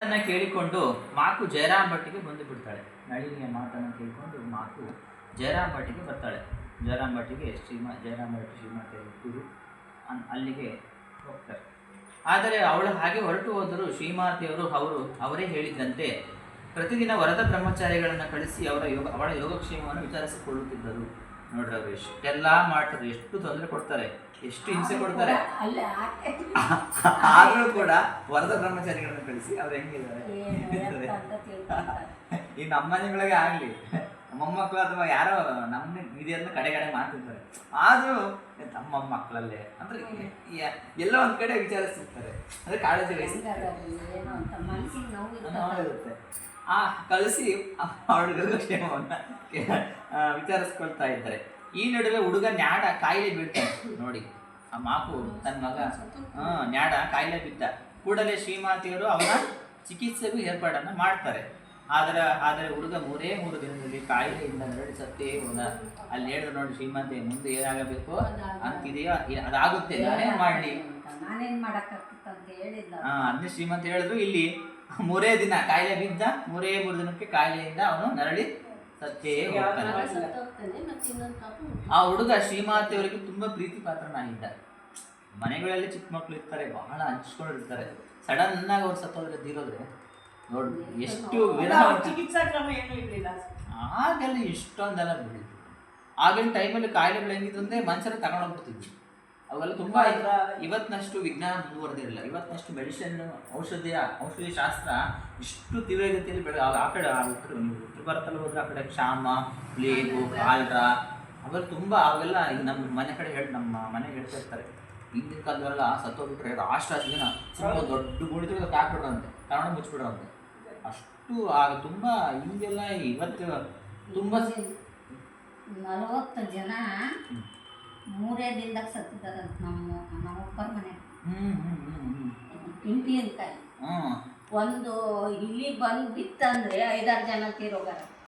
ಮಾತನ್ನ ಕೇಳಿಕೊಂಡು ಮಾಕು ಜಯರಾಮ್ ಭಟ್ಟಿಗೆ ಬಂದು ಬಿಡ್ತಾಳೆ. ನಳಿನಿಯ ಮಾತನ್ನು ಕೇಳಿಕೊಂಡು ಮಾಕು ಜಯರಾಮ್ ಭಟ್ಟಿಗೆ ಬರ್ತಾಳೆ. ಜಯರಾಮ್ ಭಟ್ಟಿಗೆ ಶ್ರೀಮಾ ಜಯರಾಮ್ ಭಟ್ಟಿ ಶ್ರೀಮಾತೆ ಗುರು ಅನ್, ಅಲ್ಲಿಗೆ ಹೋಗ್ತಾರೆ. ಆದರೆ ಅವಳು ಹಾಗೆ ಹೊರಟು ಹೋದರೂ ಶ್ರೀಮಾತೆಯವರು ಅವರು, ಅವರೇ ಹೇಳಿದ್ದಂತೆ ಪ್ರತಿದಿನ ವರದ ಬ್ರಹ್ಮಚಾರಿಗಳನ್ನು ಕಳಿಸಿ ಅವರ ಯೋಗ, ಅವಳ ಯೋಗಕ್ಷೇಮವನ್ನು ವಿಚಾರಿಸಿಕೊಳ್ಳುತ್ತಿದ್ದರು. ನೋಡ್ರಿ ಅವ್ರು ಎಷ್ಟೆಲ್ಲ ಮಾಡ್ತಾರೆ ಎಷ್ಟು ತೊಂದರೆ ಕೊಡ್ತಾರೆ ಎಷ್ಟು ಹಿಂಸೆ ಕೊಡ್ತಾರೆ. ಆದರೂ ಕೂಡ ವರದ ಬ್ರಹ್ಮಚಾರಿಗಳನ್ನು ಕಳಿಸಿ ಅವ್ರು ಹೆಂಗಿದ್ದಾರೆ? ಈ ನಮ್ಮ ಮನೆಗಳಿಗೆ ಆಗ್ಲಿ. ಮೊಮ್ಮಕ್ಕಳು ಅಥವಾ ಯಾರೋ ನಮ್ಮ ಹಿರಿಯರನ್ನ ಕಡೆ ಕಡೆ ಮಾಡ್ತಿರ್ತಾರೆ. ಆದ್ರೂ ತಮ್ಮ ಮಕ್ಕಳಲ್ಲೇ. ಅಂದ್ರೆ ಎಲ್ಲ ಒಂದ್ ಕಡೆ ವಿಚಾರಿಸ್ತಾರೆ ಅಂದ್ರೆ ಕಾಳಜಿ ಇರುತ್ತೆ ಆ ಕಳಿಸಿ ಕ್ಷೇಮವನ್ನ ವಿಚಾರಿಸ್ಕೊಳ್ತಾ ಇದ್ದಾರೆ. ಈ ನಡುವೆ ಹುಡುಗ ನ್ಯಾಡ ಕಾಯಿಲೆ ಬೀಳ್ತಾನೆ ನೋಡಿ ಆ ಮಾಕು ತನ್ನ ಮಗ. ಹಾ ನ್ಯಾಡ ಕಾಯಿಲೆ ಬಿದ್ದ. ಕೂಡಲೇ ಶ್ರೀಮಾತೆಯರು ಅವನ ಚಿಕಿತ್ಸೆಗೂ ಏರ್ಪಾಡನ್ನ ಮಾಡ್ತಾರೆ. ಆದ್ರೆ ಆದರೆ ಹುಡುಗ ಮೂರೇ ಮೂರು ದಿನದಲ್ಲಿ ಕಾಯಿಲೆಯಿಂದ ನರಳಿ ಸತ್ತೇ ಹೋದ. ಅಲ್ಲಿ ಹೇಳಿದ್ರು ನೋಡಿ ಶ್ರೀಮಂತ ಮುಂದೆ ಏನಾಗಬೇಕು ಅಂತಿದೆಯೋ ಅದಾಗುತ್ತೆ ನಾನೇನ್ ಮಾಡಲಿ? ಹಾ ಅದನ್ನೇ ಶ್ರೀಮಂತ ಹೇಳಿದ್ರು ಇಲ್ಲಿ ಮೂರೇ ದಿನ ಕಾಯಿಲೆ ಬಿದ್ದ ಮೂರೇ ಮೂರು ದಿನಕ್ಕೆ ಕಾಯಿಲೆಯಿಂದ ಅವನು ನರಳಿ ಸತ್ತೇ ಹೋಗ್ತಾನೆ. ಆ ಹುಡುಗ ಶ್ರೀಮಾತೆಯವರಿಗೆ ತುಂಬಾ ಪ್ರೀತಿ ಪಾತ್ರನಾಗಿದ್ದ ಮನೆಗಳಲ್ಲಿ ಚಿಕ್ಕ ಮಕ್ಕಳು ಇರ್ತಾರೆ ಬಹಳ ಹಂಚ್ಕೊಂಡಿರ್ತಾರೆ. ಸಡನ್ ಆಗಿ ಅವ್ರು ಸತ್ತೋದ್ರೆ ತೀರೋದ್ರೆ ನೋಡಿ ಎಷ್ಟು ಚಿಕಿತ್ಸಾ ಕ್ರಮ ಏನೂ ಇರಲಿಲ್ಲ. ಆಗೆಲ್ಲ ಇಷ್ಟೊಂದೆಲ್ಲ ಬಿಡಿದ್ರು ಆಗಿನ ಟೈಮಲ್ಲಿ ಕಾಯಿಲೆಗಳು ಹೆಂಗಿತ್ತು ಅಂದ್ರೆ ಮನುಷ್ಯರ ತಗೊಂಡೋಗ್ಬಿಡ್ತಿದ್ವಿ. ಅವೆಲ್ಲ ತುಂಬಾ ಇವತ್ತಿನಷ್ಟು ವಿಜ್ಞಾನ ಮುಂದುವರೆದಿರಲಿಲ್ಲ ಇವತ್ತಿನಷ್ಟು ಮೆಡಿಸಿನ್ ಔಷಧಿಯ ಔಷಧಿ ಶಾಸ್ತ್ರ ಇಷ್ಟು ತೀವ್ರಗತಿಯಲ್ಲಿ ಬೆಳೆ ಆ ಕಡೆ ಆ ಉತ್ತರ ನೀವು ಉತ್ತರ ಭಾರತದಲ್ಲಿ ಹೋದ್ರೆ ಆ ಕಡೆ ಕ್ಷಾಮ ಪ್ಲೇಗು ಕಾಲ್ರ ಅವೆಲ್ಲ ತುಂಬಾ ಅವೆಲ್ಲ ಈಗ ನಮ್ಮ ಮನೆ ಕಡೆ ಹೇಳಿ ನಮ್ಮ ಮನೆಗೆ ಹೇಳ್ತಾ ಇರ್ತಾರೆ. ಹಿಂದಿನ ಕಾಲದವರೆಲ್ಲ ಸತ್ತೋಗ್ಬಿಟ್ರೆ ರಾಷ್ಟ್ರ ಜನ ಸುಮ್ಮನೆ ದೊಡ್ಡ ಗುಡಿ ತೆಗೆದು ಹಾಕ್ಬಿಡ್ರಂತೆ ಕನ್ನಡ ಮುಚ್ಚಿಬಿಡ್ರಂತೆ ಅಷ್ಟು ಆಗ ತುಂಬಾ ಹಿಂಗೆಲ್ಲ ಇವತ್ತು ತುಂಬಾ ನಲವತ್ತು ಜನ ಮೂರೇ ದಿನದಾಗ ಸತ್ತಿದಾರಂತ ನಮ್ಮ ನಮ್ಮಪ್ಪರ ಮನೆ. ಹ್ಮ್ ಹ್ಮ್ ಹ್ಮ್ ಹ್ಮ್. ಇಂಪಿಯನ್ಕಾಯಿ ಹ್ಮ್. ಒಂದು ಇಲ್ಲಿ ಬಂದು ಬಿತ್ತಂದ್ರೆ ಐದಾರು ಜನ ತೀರೋಗಾರ.